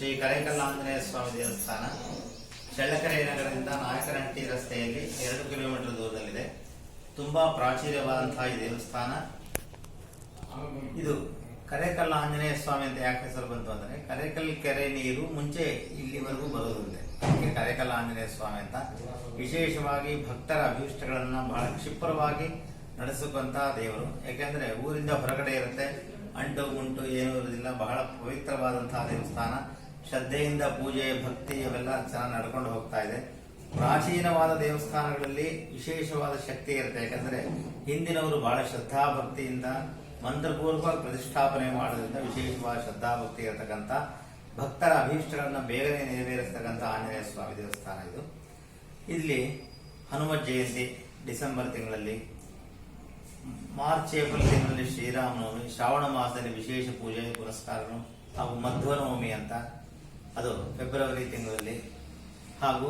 ಶ್ರೀ ಕರೇಕಲ್ಲಾಂಜನೇಯ ಸ್ವಾಮಿ ದೇವಸ್ಥಾನ, ಚಳ್ಳಕೆರೆ ನಗರದಿಂದ ನಾಯಕನಹಟ್ಟಿ ರಸ್ತೆಯಲ್ಲಿ ಎರಡು ಕಿಲೋಮೀಟರ್ ದೂರದಲ್ಲಿದೆ. ತುಂಬಾ ಪ್ರಾಚೀನವಾದಂತಹ ಈ ದೇವಸ್ಥಾನ. ಇದು ಕರೇಕಲ್ಲ ಆಂಜನೇಯ ಸ್ವಾಮಿ ಅಂತ ಯಾಕೆ ಹೆಸರು ಬಂತು ಅಂದ್ರೆ ಕರೇಕಲ್ ಕೆರೆ ನೀರು ಮುಂಚೆ ಇಲ್ಲಿವರೆಗೂ ಬರೋದಿಲ್ಲ ಅದಕ್ಕೆ ಕರೇಕಲ್ಲ ಆಂಜನೇಯ ಸ್ವಾಮಿ ಅಂತ. ವಿಶೇಷವಾಗಿ ಭಕ್ತರ ಅಭೀಷ್ಟಗಳನ್ನ ಬಹಳ ಕ್ಷಿಪ್ರವಾಗಿ ನಡೆಸುವಂತಹ ದೇವರು. ಯಾಕೆಂದ್ರೆ ಊರಿಂದ ಹೊರಗಡೆ ಇರುತ್ತೆ. ಅಂಟು ಮುಂಟು ಏನೂ ಇರುವುದಿಲ್ಲ. ಬಹಳ ಪವಿತ್ರವಾದಂತಹ ದೇವಸ್ಥಾನ. ಶ್ರದ್ಧೆಯಿಂದ ಪೂಜೆ, ಭಕ್ತಿ ಅವೆಲ್ಲ ಚೆನ್ನಾಗಿ ನಡ್ಕೊಂಡು ಹೋಗ್ತಾ ಇದೆ. ಪ್ರಾಚೀನವಾದ ದೇವಸ್ಥಾನಗಳಲ್ಲಿ ವಿಶೇಷವಾದ ಶಕ್ತಿ ಇರುತ್ತೆ. ಯಾಕಂದ್ರೆ ಹಿಂದಿನವರು ಬಹಳ ಶ್ರದ್ಧಾಭಕ್ತಿಯಿಂದ, ಮಂತ್ರಪೂರ್ವಕ ಪ್ರತಿಷ್ಠಾಪನೆ ಮಾಡೋದ್ರಿಂದ ವಿಶೇಷವಾದ ಶ್ರದ್ಧಾಭಕ್ತಿ ಇರತಕ್ಕಂಥ, ಭಕ್ತರ ಅಭೀಷ್ಟಗಳನ್ನ ಬೇಗನೆ ನೆರವೇರಿಸ್ತಕ್ಕಂಥ ಆಂಜನೇಯ ಸ್ವಾಮಿ ದೇವಸ್ಥಾನ ಇದು. ಇಲ್ಲಿ ಹನುಮ ಜಯಂತಿ ಡಿಸೆಂಬರ್ ತಿಂಗಳಲ್ಲಿ, ಮಾರ್ಚ್ ಏಪ್ರಿಲ್ ತಿಂಗಳಲ್ಲಿ ಶ್ರೀರಾಮನವಮಿ, ಶ್ರಾವಣ ಮಾಸದಲ್ಲಿ ವಿಶೇಷ ಪೂಜೆ, ಪುರಸ್ಕಾರಗಳು ಹಾಗೂ ಮಧ್ವನವಮಿ ಅಂತ ಅದು ಫೆಬ್ರವರಿ ತಿಂಗಳಲ್ಲಿ. ಹಾಗೂ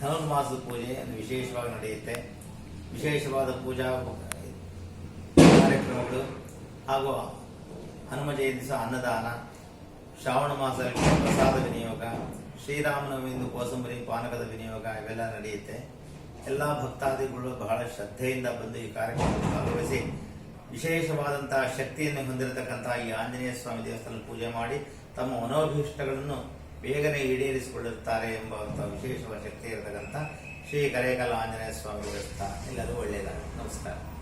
ಧನುರ್ಮಾಸದ ಪೂಜೆ ಅದು ವಿಶೇಷವಾಗಿ ನಡೆಯುತ್ತೆ. ವಿಶೇಷವಾದ ಪೂಜಾ ಕಾರ್ಯಕ್ರಮಗಳು. ಹಾಗೂ ಹನುಮ ಜಯಂತಿ ಸಹ ಅನ್ನದಾನ. ಶ್ರಾವಣ ಮಾಸದಲ್ಲಿ ಪ್ರಸಾದ ವಿನಿಯೋಗ. ಶ್ರೀರಾಮನವಮಿಂದು ಕೋಸಂಬರಿ ಪಾನಕದ ವಿನಿಯೋಗ ಇವೆಲ್ಲ ನಡೆಯುತ್ತೆ. ಎಲ್ಲ ಭಕ್ತಾದಿಗಳು ಬಹಳ ಶ್ರದ್ಧೆಯಿಂದ ಬಂದು ಈ ಕಾರ್ಯಕ್ರಮದಲ್ಲಿ ಭಾಗವಹಿಸಿ ವಿಶೇಷವಾದಂತಹ ಶಕ್ತಿಯನ್ನು ಹೊಂದಿರತಕ್ಕಂತಹ ಈ ಆಂಜನೇಯ ಸ್ವಾಮಿ ದೇವಸ್ಥಾನ ಪೂಜೆ ಮಾಡಿ ತಮ್ಮ ಮನೋಭೀಷ್ಟಗಳನ್ನು ಬೇಗನೆ ಈಡೇರಿಸಿಕೊಳ್ಳುತ್ತಾರೆ ಎಂಬ ಒಂದು ವಿಶೇಷವಾದ ಶಕ್ತಿ ಇರತಕ್ಕಂಥ ಶ್ರೀ ಕರೇಕಲ ಆಂಜನೇಯ ಸ್ವಾಮಿ ದೇವಸ್ಥಾನ. ಎಲ್ಲರೂ ಒಳ್ಳೆಯದಾಗಲಿ. ನಮಸ್ಕಾರ.